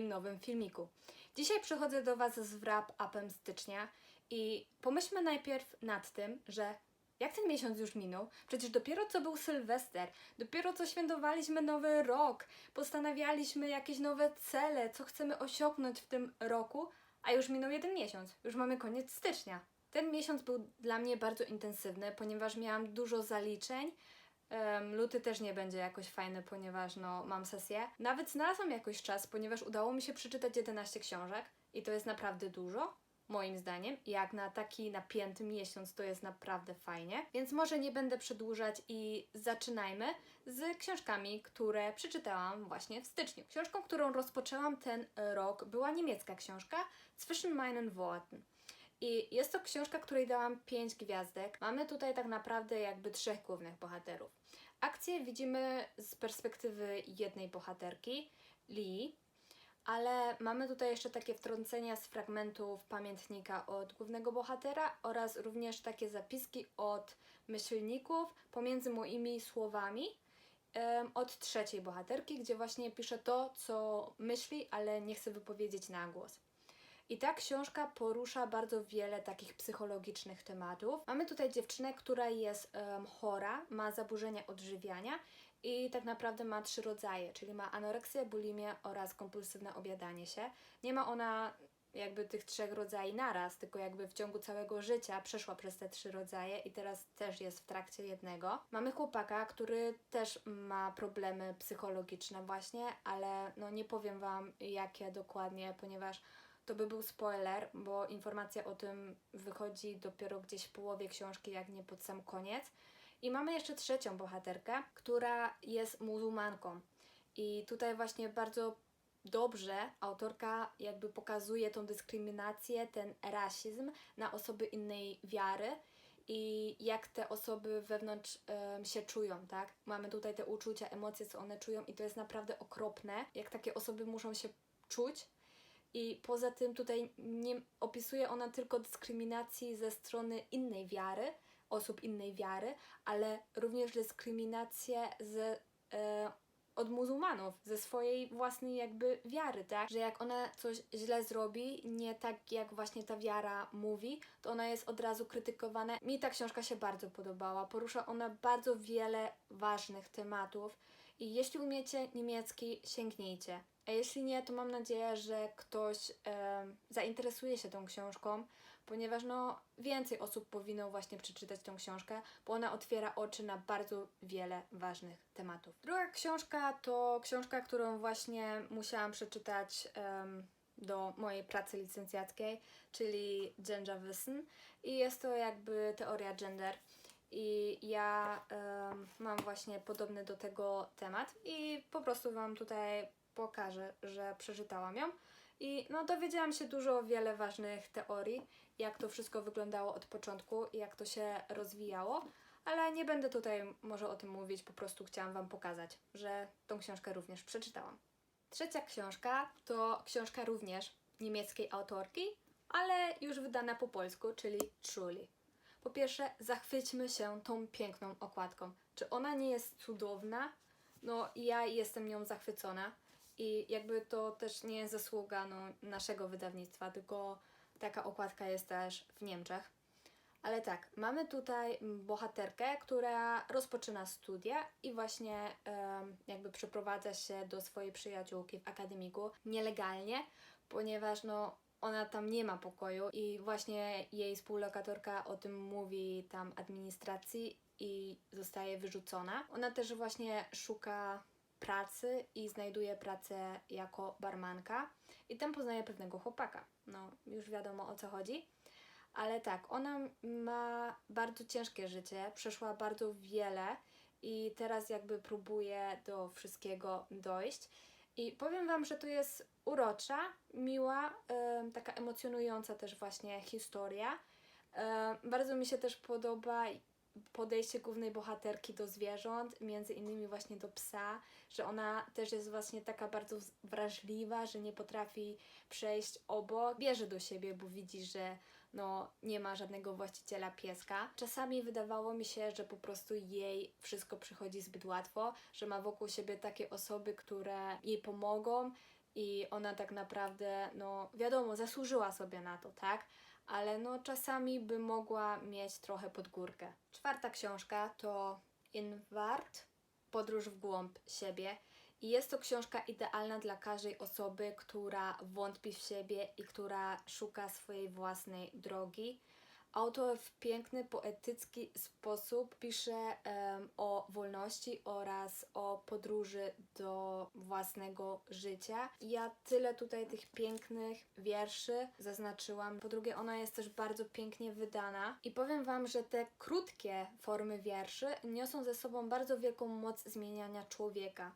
moim nowym filmiku. Dzisiaj przychodzę do Was z wrap-upem stycznia i pomyślmy najpierw nad tym, że jak ten miesiąc już minął? Przecież dopiero co był Sylwester, dopiero co świętowaliśmy Nowy Rok, postanawialiśmy jakieś nowe cele, co chcemy osiągnąć w tym roku, a już minął jeden miesiąc, już mamy koniec stycznia. Ten miesiąc był dla mnie bardzo intensywny, ponieważ miałam dużo zaliczeń. Em, luty też nie będzie jakoś fajny, ponieważ no, mam sesję. Nawet znalazłam jakoś czas, ponieważ udało mi się przeczytać 11 książek i to jest naprawdę dużo, moim zdaniem. Jak na taki napięty miesiąc to jest naprawdę fajnie. Więc może nie będę przedłużać i zaczynajmy z książkami, które przeczytałam właśnie w styczniu. Książką, którą rozpoczęłam ten rok była niemiecka książka Zwischen meinen Worten. I jest to książka, której dałam 5 gwiazdek. Mamy tutaj tak naprawdę jakby trzech głównych bohaterów. Akcję widzimy z perspektywy jednej bohaterki, Lee, ale mamy tutaj jeszcze takie wtrącenia z fragmentów pamiętnika od głównego bohatera oraz również takie zapiski od myślników pomiędzy moimi słowami od trzeciej bohaterki, gdzie właśnie pisze to, co myśli, ale nie chce wypowiedzieć na głos. I ta książka porusza bardzo wiele takich psychologicznych tematów. Mamy tutaj dziewczynę, która jest em, chora, ma zaburzenia odżywiania i tak naprawdę ma trzy rodzaje, czyli ma anoreksję, bulimię oraz kompulsywne obiadanie się. Nie ma ona jakby tych trzech rodzajów naraz, tylko jakby w ciągu całego życia przeszła przez te trzy rodzaje i teraz też jest w trakcie jednego. Mamy chłopaka, który też ma problemy psychologiczne właśnie, ale no nie powiem Wam jakie dokładnie, ponieważ to by był spoiler, bo informacja o tym wychodzi dopiero gdzieś w połowie książki, jak nie pod sam koniec. I mamy jeszcze trzecią bohaterkę, która jest muzułmanką. I tutaj właśnie bardzo dobrze autorka jakby pokazuje tą dyskryminację, ten rasizm na osoby innej wiary i jak te osoby wewnątrz em, się czują, tak? Mamy tutaj te uczucia, emocje, co one czują i to jest naprawdę okropne, jak takie osoby muszą się czuć. I poza tym tutaj nie opisuje ona tylko dyskryminacji ze strony innej wiary, osób innej wiary, ale również dyskryminację z, e, od muzułmanów, ze swojej własnej jakby wiary, tak? Że jak ona coś źle zrobi, nie tak jak właśnie ta wiara mówi, to ona jest od razu krytykowana. Mi ta książka się bardzo podobała. Porusza ona bardzo wiele ważnych tematów i jeśli umiecie niemiecki, sięgnijcie. A jeśli nie, to mam nadzieję, że ktoś em, zainteresuje się tą książką, ponieważ no, więcej osób powinno właśnie przeczytać tą książkę, bo ona otwiera oczy na bardzo wiele ważnych tematów. Druga książka to książka, którą właśnie musiałam przeczytać em, do mojej pracy licencjackiej, czyli Gender Wissen i jest to jakby teoria gender. I ja em, mam właśnie podobny do tego temat i po prostu Wam tutaj pokażę, że przeczytałam ją. I no, dowiedziałam się dużo wiele ważnych teorii, jak to wszystko wyglądało od początku i jak to się rozwijało, ale nie będę tutaj może o tym mówić, po prostu chciałam Wam pokazać, że tą książkę również przeczytałam. Trzecia książka to książka również niemieckiej autorki, ale już wydana po polsku, czyli Truly. Po pierwsze, zachwyćmy się tą piękną okładką. Czy ona nie jest cudowna? No, ja jestem nią zachwycona i jakby to też nie jest zasługa no, naszego wydawnictwa, tylko taka okładka jest też w Niemczech. Ale tak, mamy tutaj bohaterkę, która rozpoczyna studia i właśnie em, jakby przeprowadza się do swojej przyjaciółki w akademiku nielegalnie, ponieważ no ona tam nie ma pokoju i właśnie jej współlokatorka o tym mówi tam administracji i zostaje wyrzucona. Ona też właśnie szuka pracy i znajduje pracę jako barmanka i tam poznaje pewnego chłopaka. No, już wiadomo o co chodzi. Ale tak, ona ma bardzo ciężkie życie, przeszła bardzo wiele i teraz jakby próbuje do wszystkiego dojść. I powiem Wam, że to jest urocza, miła, em, taka emocjonująca też właśnie historia. Em, bardzo mi się też podoba podejście głównej bohaterki do zwierząt, między innymi właśnie do psa, że ona też jest właśnie taka bardzo wrażliwa, że nie potrafi przejść obok, bierze do siebie, bo widzi, że no, nie ma żadnego właściciela pieska. Czasami wydawało mi się, że po prostu jej wszystko przychodzi zbyt łatwo, że ma wokół siebie takie osoby, które jej pomogą i ona tak naprawdę, no wiadomo, zasłużyła sobie na to, tak? Ale no czasami by mogła mieć trochę pod górkę. Czwarta książka to Inward, Podróż w głąb siebie. I jest to książka idealna dla każdej osoby, która wątpi w siebie i która szuka swojej własnej drogi. Autor w piękny, poetycki sposób pisze em, o wolności oraz o podróży do własnego życia. Ja tyle tutaj tych pięknych wierszy zaznaczyłam. Po drugie, ona jest też bardzo pięknie wydana. I powiem Wam, że te krótkie formy wierszy niosą ze sobą bardzo wielką moc zmieniania człowieka.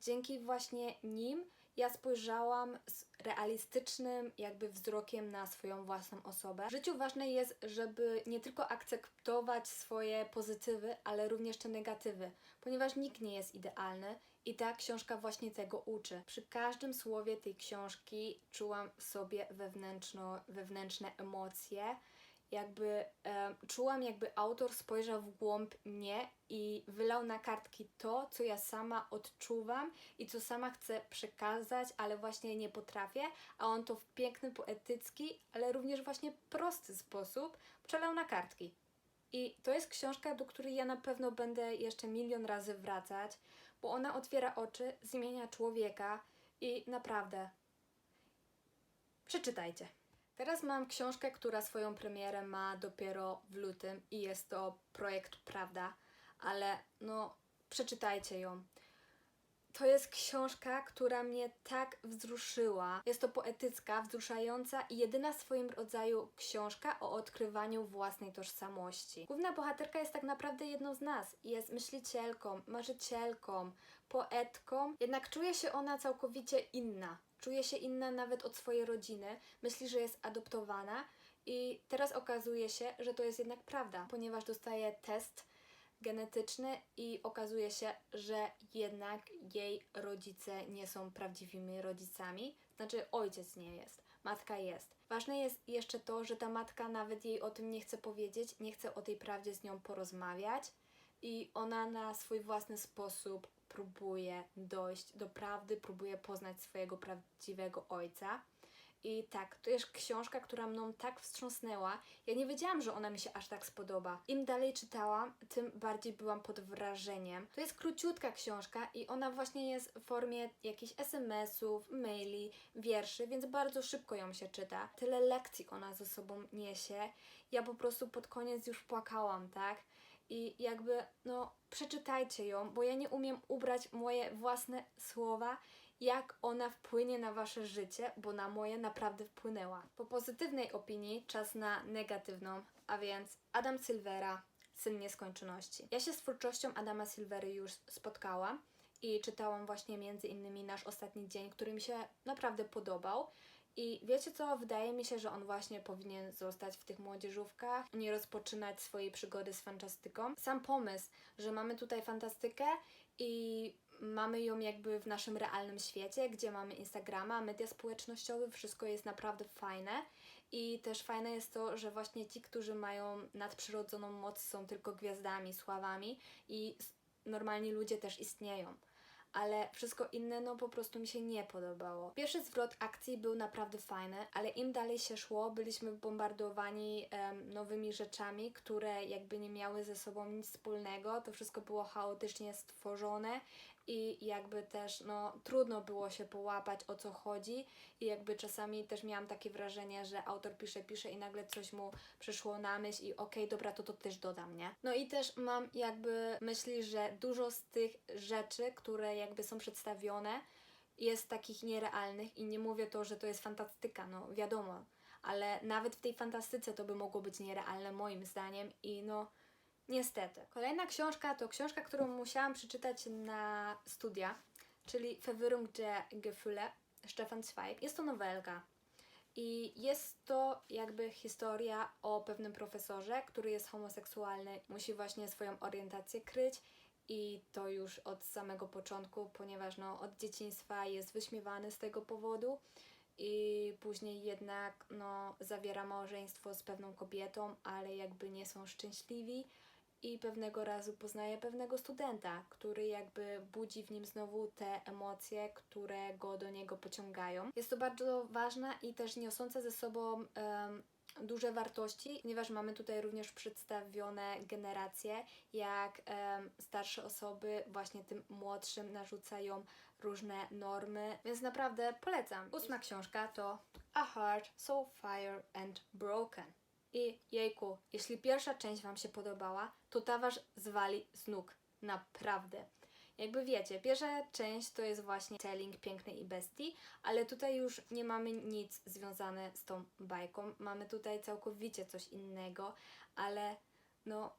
Dzięki właśnie nim ja spojrzałam z realistycznym jakby wzrokiem na swoją własną osobę. W życiu ważne jest, żeby nie tylko akceptować swoje pozytywy, ale również te negatywy, ponieważ nikt nie jest idealny i ta książka właśnie tego uczy. Przy każdym słowie tej książki czułam w sobie wewnętrzno, wewnętrzne emocje, jakby em, czułam, jakby autor spojrzał w głąb mnie i wylał na kartki to, co ja sama odczuwam i co sama chcę przekazać, ale właśnie nie potrafię, a on to w piękny, poetycki, ale również właśnie prosty sposób przelał na kartki. I to jest książka, do której ja na pewno będę jeszcze milion razy wracać, bo ona otwiera oczy, zmienia człowieka i naprawdę przeczytajcie. Teraz mam książkę, która swoją premierę ma dopiero w lutym i jest to projekt Prawda, ale no przeczytajcie ją. To jest książka, która mnie tak wzruszyła. Jest to poetycka, wzruszająca i jedyna w swoim rodzaju książka o odkrywaniu własnej tożsamości. Główna bohaterka jest tak naprawdę jedną z nas. Jest myślicielką, marzycielką, poetką, jednak czuje się ona całkowicie inna. Czuje się inna nawet od swojej rodziny, myśli, że jest adoptowana i teraz okazuje się, że to jest jednak prawda, ponieważ dostaje test genetyczny i okazuje się, że jednak jej rodzice nie są prawdziwymi rodzicami, znaczy ojciec nie jest, matka jest. Ważne jest jeszcze to, że ta matka nawet jej o tym nie chce powiedzieć, nie chce o tej prawdzie z nią porozmawiać i ona na swój własny sposób próbuje dojść do prawdy, próbuje poznać swojego prawdziwego ojca. I tak, to jest książka, która mną tak wstrząsnęła. Ja nie wiedziałam, że ona mi się aż tak spodoba. Im dalej czytałam, tym bardziej byłam pod wrażeniem. To jest króciutka książka i ona właśnie jest w formie jakichś SMS-ów, maili, wierszy, więc bardzo szybko ją się czyta. Tyle lekcji ona ze sobą niesie. Ja po prostu pod koniec już płakałam, tak? I jakby, no, przeczytajcie ją, bo ja nie umiem ubrać moje własne słowa, jak ona wpłynie na wasze życie, bo na moje naprawdę wpłynęła. Po pozytywnej opinii czas na negatywną, a więc Adam Silvera, Syn Nieskończoności. Ja się z twórczością Adama Silvery już spotkałam i czytałam właśnie między innymi Nasz Ostatni Dzień, który mi się naprawdę podobał. I wiecie co? Wydaje mi się, że on właśnie powinien zostać w tych młodzieżówkach, nie rozpoczynać swojej przygody z fantastyką. Sam pomysł, że mamy tutaj fantastykę i mamy ją jakby w naszym realnym świecie, gdzie mamy Instagrama, media społecznościowe, wszystko jest naprawdę fajne. I też fajne jest to, że właśnie ci, którzy mają nadprzyrodzoną moc, są tylko gwiazdami, sławami i normalni ludzie też istnieją ale wszystko inne no po prostu mi się nie podobało. Pierwszy zwrot akcji był naprawdę fajny, ale im dalej się szło, byliśmy bombardowani em, nowymi rzeczami, które jakby nie miały ze sobą nic wspólnego. To wszystko było chaotycznie stworzone i jakby też no trudno było się połapać o co chodzi. I jakby czasami też miałam takie wrażenie, że autor pisze, pisze i nagle coś mu przyszło na myśl i okej, dobra, to to też dodam, nie? No i też mam jakby myśli, że dużo z tych rzeczy, które jakby są przedstawione jest takich nierealnych i nie mówię to, że to jest fantastyka, no wiadomo, ale nawet w tej fantastyce to by mogło być nierealne moim zdaniem. I no Niestety. Kolejna książka to książka, którą musiałam przeczytać na studia, czyli Verwirrung Gefühle Stefan Zweig. Jest to nowelka. I jest to jakby historia o pewnym profesorze, który jest homoseksualny, musi właśnie swoją orientację kryć i to już od samego początku, ponieważ no, od dzieciństwa jest wyśmiewany z tego powodu i później jednak no, zawiera małżeństwo z pewną kobietą, ale jakby nie są szczęśliwi i pewnego razu poznaje pewnego studenta, który jakby budzi w nim znowu te emocje, które go do niego pociągają. Jest to bardzo ważna i też niosąca ze sobą em, duże wartości, ponieważ mamy tutaj również przedstawione generacje, jak em, starsze osoby właśnie tym młodszym narzucają różne normy, więc naprawdę polecam. Ósma książka to A Heart So Fire and Broken. I jejku, jeśli pierwsza część Wam się podobała, to ta Was zwali z nóg. Naprawdę. Jakby wiecie, pierwsza część to jest właśnie telling pięknej i bestii, ale tutaj już nie mamy nic związane z tą bajką. Mamy tutaj całkowicie coś innego, ale no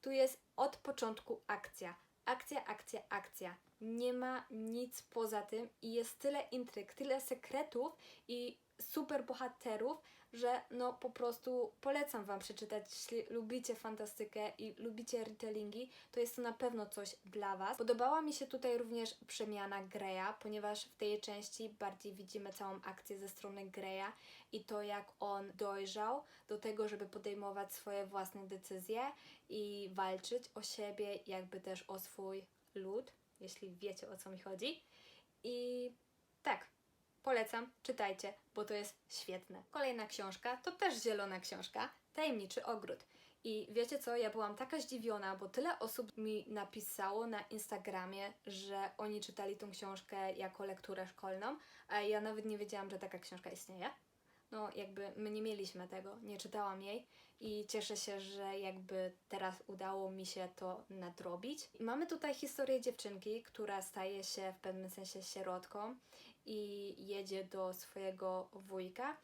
tu jest od początku akcja. Akcja, akcja, akcja. Nie ma nic poza tym i jest tyle intryg, tyle sekretów i super bohaterów, że no po prostu polecam Wam przeczytać, jeśli lubicie fantastykę i lubicie retellingi, to jest to na pewno coś dla Was. Podobała mi się tutaj również przemiana Greya, ponieważ w tej części bardziej widzimy całą akcję ze strony Greya i to jak on dojrzał do tego, żeby podejmować swoje własne decyzje i walczyć o siebie, jakby też o swój lud, jeśli wiecie o co mi chodzi. I tak, Polecam, czytajcie, bo to jest świetne. Kolejna książka to też zielona książka, Tajemniczy Ogród. I wiecie co, ja byłam taka zdziwiona, bo tyle osób mi napisało na Instagramie, że oni czytali tą książkę jako lekturę szkolną, a ja nawet nie wiedziałam, że taka książka istnieje. No, jakby my nie mieliśmy tego, nie czytałam jej i cieszę się, że jakby teraz udało mi się to nadrobić. Mamy tutaj historię dziewczynki, która staje się w pewnym sensie sierotką i jedzie do swojego wujka.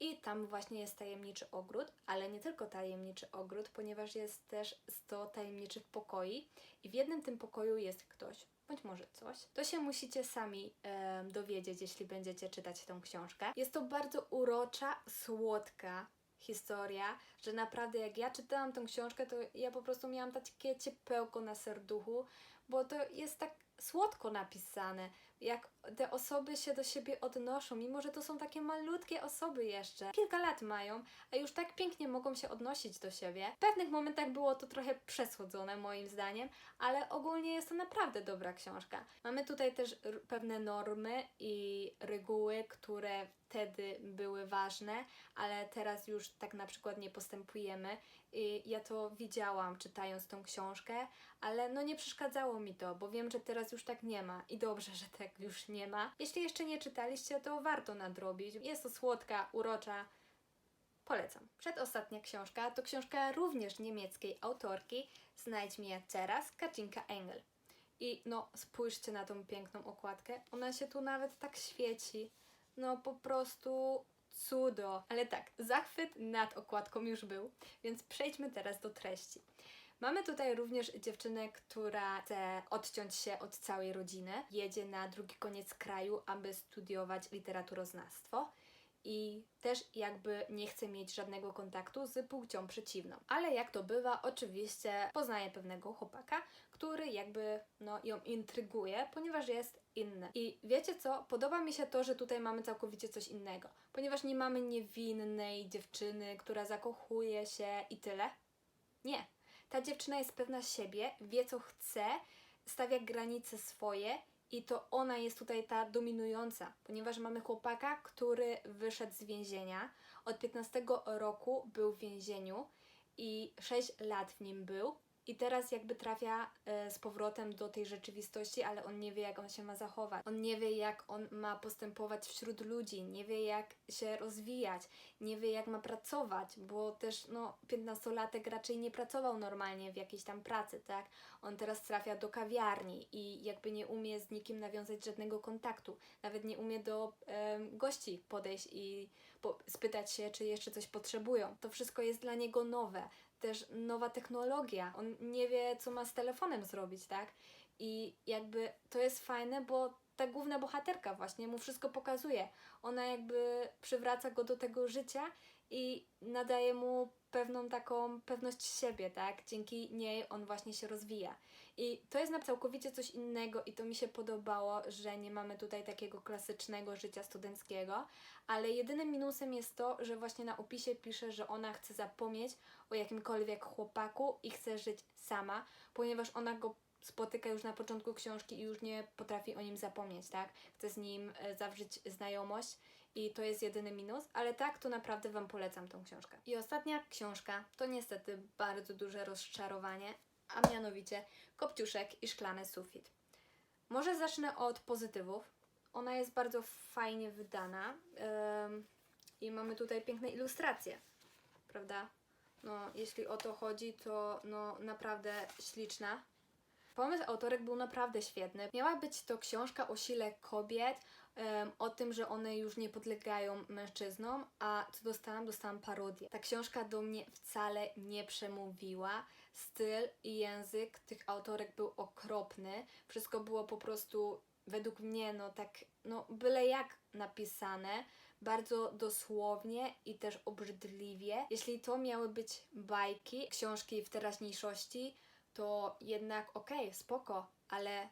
I tam właśnie jest tajemniczy ogród, ale nie tylko tajemniczy ogród, ponieważ jest też 100 tajemniczych pokoi i w jednym tym pokoju jest ktoś, bądź może coś. To się musicie sami em, dowiedzieć, jeśli będziecie czytać tę książkę. Jest to bardzo urocza, słodka historia, że naprawdę jak ja czytałam tę książkę, to ja po prostu miałam takie ciepełko na serduchu, bo to jest tak słodko napisane, jak te osoby się do siebie odnoszą, mimo że to są takie malutkie osoby jeszcze. Kilka lat mają, a już tak pięknie mogą się odnosić do siebie. W pewnych momentach było to trochę przesłodzone moim zdaniem, ale ogólnie jest to naprawdę dobra książka. Mamy tutaj też pewne normy i reguły, które wtedy były ważne, ale teraz już tak na przykład nie postępujemy. I ja to widziałam czytając tą książkę, ale no nie przeszkadzało mi to, bo wiem, że teraz już tak nie ma i dobrze, że tak już nie ma. Jeśli jeszcze nie czytaliście, to warto nadrobić. Jest to słodka, urocza. Polecam. Przedostatnia książka to książka również niemieckiej autorki Znajdź mnie teraz, Kacinka Engel. I no, spójrzcie na tą piękną okładkę. Ona się tu nawet tak świeci. No, po prostu cudo. Ale tak, zachwyt nad okładką już był, więc przejdźmy teraz do treści. Mamy tutaj również dziewczynę, która chce odciąć się od całej rodziny. Jedzie na drugi koniec kraju, aby studiować literaturoznawstwo i też jakby nie chce mieć żadnego kontaktu z płcią przeciwną. Ale jak to bywa, oczywiście poznaje pewnego chłopaka, który jakby no, ją intryguje, ponieważ jest inny. I wiecie co? Podoba mi się to, że tutaj mamy całkowicie coś innego, ponieważ nie mamy niewinnej dziewczyny, która zakochuje się i tyle. Nie. Ta dziewczyna jest pewna siebie, wie co chce, stawia granice swoje i to ona jest tutaj ta dominująca, ponieważ mamy chłopaka, który wyszedł z więzienia. Od 15 roku był w więzieniu i 6 lat w nim był. I teraz jakby trafia e, z powrotem do tej rzeczywistości, ale on nie wie, jak on się ma zachować. On nie wie, jak on ma postępować wśród ludzi, nie wie, jak się rozwijać, nie wie, jak ma pracować, bo też, no, 15-latek raczej nie pracował normalnie w jakiejś tam pracy, tak? On teraz trafia do kawiarni i jakby nie umie z nikim nawiązać żadnego kontaktu. Nawet nie umie do gości podejść i po- spytać się, czy jeszcze coś potrzebują. To wszystko jest dla niego nowe. Też nowa technologia. On nie wie, co ma z telefonem zrobić, tak? I jakby jest fajne, bo ta główna bohaterka właśnie mu wszystko pokazuje. Ona jakby przywraca go do tego życia i nadaje mu pewną taką pewność siebie, tak? Dzięki niej on właśnie się rozwija. I to jest na całkowicie coś innego i to mi się podobało, że nie mamy tutaj takiego klasycznego życia studenckiego, ale jedynym minusem jest to, że właśnie na opisie pisze, że ona chce zapomnieć o jakimkolwiek chłopaku i chce żyć sama, ponieważ ona go spotyka już na początku książki i już nie potrafi o nim zapomnieć, tak? Chce z nim e, zawrzeć znajomość i to jest jedyny minus, ale tak to naprawdę Wam polecam tą książkę. I ostatnia książka to niestety bardzo duże rozczarowanie, a mianowicie Kopciuszek i szklany sufit. Może zacznę od pozytywów. Ona jest bardzo fajnie wydana ym, i mamy tutaj piękne ilustracje, prawda? No, jeśli o to chodzi, to no, naprawdę śliczna. Pomysł autorek był naprawdę świetny. Miała być to książka o sile kobiet, o tym, że one już nie podlegają mężczyznom, a co dostałam? Dostałam parodię. Ta książka do mnie wcale nie przemówiła. Styl i język tych autorek był okropny. Wszystko było po prostu według mnie, no tak, no byle jak napisane. Bardzo dosłownie i też obrzydliwie. Jeśli to miały być bajki, książki w teraźniejszości, to jednak okej, spoko, ale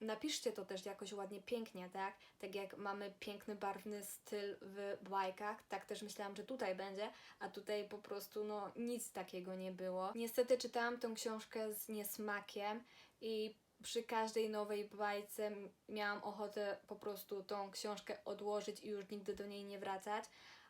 napiszcie to też jakoś ładnie, pięknie, tak? Tak jak mamy piękny, barwny styl w bajkach, tak też myślałam, że tutaj będzie, a tutaj po prostu no nic takiego nie było. Niestety czytałam tą książkę z niesmakiem i przy każdej nowej bajce miałam ochotę po prostu tą książkę odłożyć i już nigdy do niej nie wracać.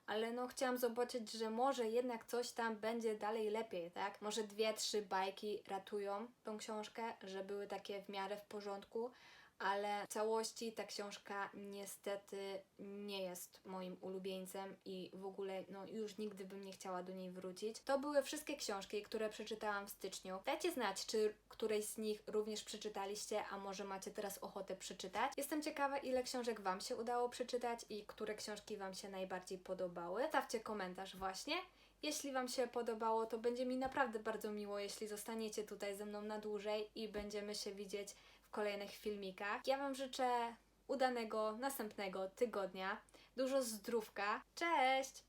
Ale no chciałam zobaczyć, że może jednak coś tam będzie dalej lepiej, tak? Może dwie, trzy bajki ratują tą książkę, że były takie w miarę w porządku, ale w całości ta książka niestety nie jest moim ulubieńcem i w ogóle no już nigdy bym nie chciała do niej wrócić. To były wszystkie książki, które przeczytałam w styczniu. Dajcie znać, czy którejś z nich również przeczytaliście, a może macie teraz ochotę przeczytać. Jestem ciekawa, ile książek Wam się udało przeczytać i które książki Wam się najbardziej podobały. Stawcie komentarz właśnie. Jeśli Wam się podobało, to będzie mi naprawdę bardzo miło, jeśli zostaniecie tutaj ze mną na dłużej i będziemy się widzieć kolejnych filmikach. Ja Wam życzę udanego następnego tygodnia, dużo zdrówka. Cześć!